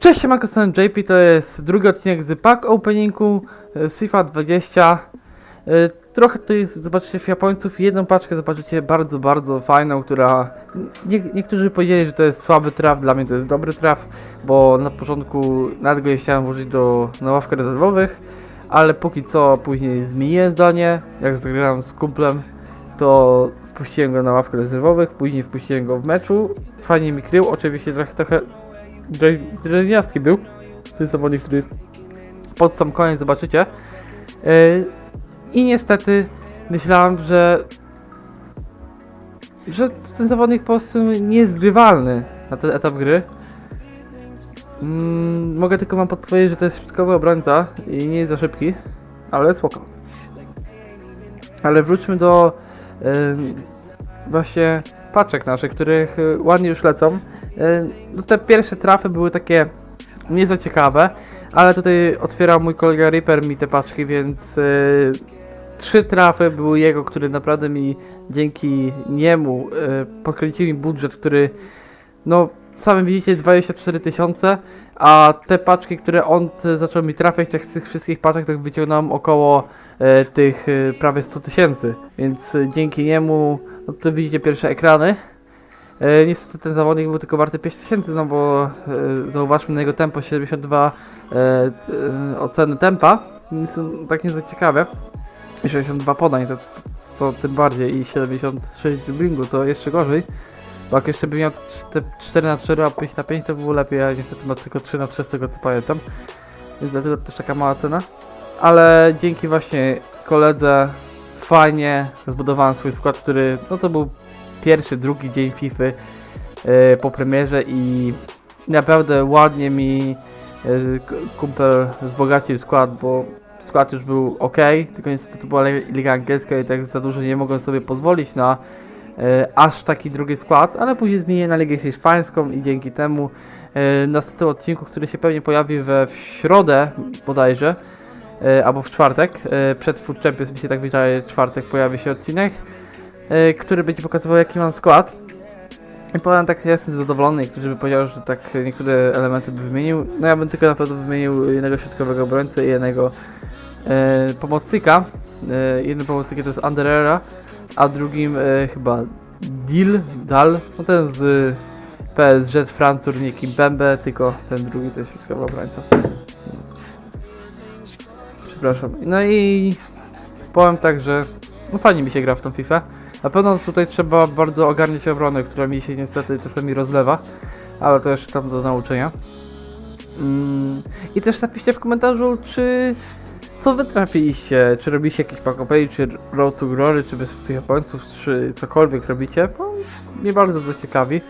Cześć, siemanko, jestem JP, to jest drugi odcinek z pack openingu e, z FIFA 20. E, Trochę tutaj zobaczycie Japońców, jedną paczkę zobaczycie bardzo, bardzo fajną, która... Nie, niektórzy powiedzieli, że to jest słaby traf, dla mnie to jest dobry traf, bo na początku nawet go chciałem włożyć do, na ławkę rezerwowych, ale póki co później zmieniłem zdanie, jak zagrałem z kumplem, to wpuściłem go na ławkę rezerwowych, później wpuściłem go w meczu, fajnie mi krył, oczywiście trochę, trochę drewiastki był. To jest zawodnik, który pod sam koniec zobaczycie. Yy, I niestety myślałem, że że ten zawodnik po prostu nie jest grywalny na ten etap gry. Mm, mogę tylko wam podpowiedzieć, że to jest środkowy obrońca i nie jest za szybki, ale spoko. Ale wróćmy do właśnie paczek naszych, których y, ładnie już lecą. E, No te pierwsze trafy były takie nie za ciekawe, ale tutaj otwierał mój kolega Reaper mi te paczki, więc e, trzy trafy były jego, który naprawdę mi dzięki niemu podkręcił mi budżet, który no sami widzicie 24 tysiące, a te paczki, które on zaczął mi trafiać, tak z tych wszystkich paczek, tak wyciągnąłem około tych prawie 100 tysięcy, więc dzięki niemu, no to widzicie pierwsze ekrany, E, niestety ten zawodnik był tylko warty 5000, no bo e, zauważmy na jego tempo 72 e, e, oceny tempa, więc tak nie za ciekawe. I 62 podań, to, to tym bardziej i 76 driblingu to jeszcze gorzej. Bo jak jeszcze by miał te 4 na 4 a 5 na 5 to było lepiej, a niestety ma tylko 3 na 3 z tego co pamiętam. Więc dlatego też taka mała cena. Ale dzięki właśnie koledze fajnie zbudowałem swój skład, który no to był pierwszy, drugi dzień FIFA e, po premierze i naprawdę ładnie mi e, kumpel wzbogacił skład, bo skład już był ok, tylko niestety to była li- liga angielska i tak za dużo nie mogłem sobie pozwolić na e, aż taki drugi skład, ale później zmieniłem na ligę hiszpańską i dzięki temu na następnym odcinku, który się pewnie pojawi we w środę bodajże, albo w czwartek, e, przed Food Champions mi się tak wydaje, czwartek pojawi się odcinek, e, który będzie pokazywał jaki mam skład. I powiem tak, ja jestem zadowolony, niektórzy by powiedział, że tak niektóre elementy by wymienił. No ja bym tylko na pewno wymienił jednego środkowego obrońcę i jednego e, pomocnika. E, jednym pomocnikiem to jest Anderera, a drugim e, chyba Dil, Dal, no ten z PSG France turniej Kimpembe, tylko ten drugi to jest środkowy obrońca. Przepraszam. No i powiem tak, że no fajnie mi się gra w tą FIFA. Na pewno tutaj trzeba bardzo ogarniać obronę, która mi się niestety czasami rozlewa, ale to jeszcze tam do nauczenia. Mm, I też napiszcie w komentarzu, czy co wy trafiliście, czy robiliście jakieś pakopej, czy Road to Glory, czy bez Japońców, czy cokolwiek robicie, bo mnie bardzo to ciekawi.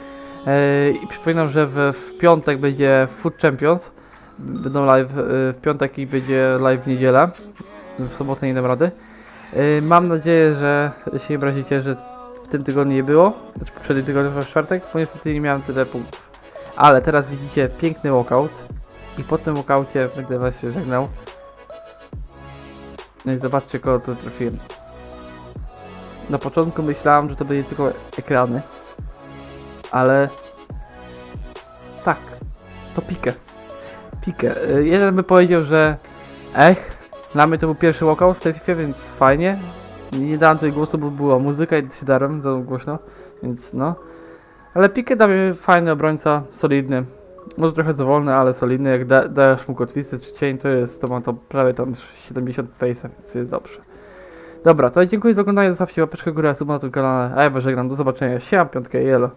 E, I przypominam, że w, w piątek będzie Food Champions, będą live e, w piątek i będzie live w niedzielę, w sobotę nie dam rady. Yy, Mam nadzieję, że się nie obrazicie, że w tym tygodniu nie było, znaczy poprzednim tygodniu w czwartek, bo niestety nie miałem tyle punktów. Ale teraz widzicie piękny walkout i po tym walkaucie będę was się żegnał. No i zobaczcie kogo tu trafiłem. Na początku myślałem, że to będzie tylko ekrany, ale tak, to pikę. Pikę. Yy, Jeden by powiedział, że ech, dla mnie to był pierwszy walkout w tej FIFA, więc fajnie. Nie dałem tutaj głosu, bo była muzyka i się darem za głośno, więc no. Ale Pique dla mnie fajny obrońca, solidny. Może trochę za wolny, ale solidny. Jak da, dajesz mu kotwicę czy cień, to jest, to ma to prawie tam 70 pace'a, więc jest dobrze. Dobra, to dziękuję za oglądanie, zostawcie łapeczkę górę, suba na tym kanale, a ja was żegnam, do zobaczenia, siema, piątkę, jelo.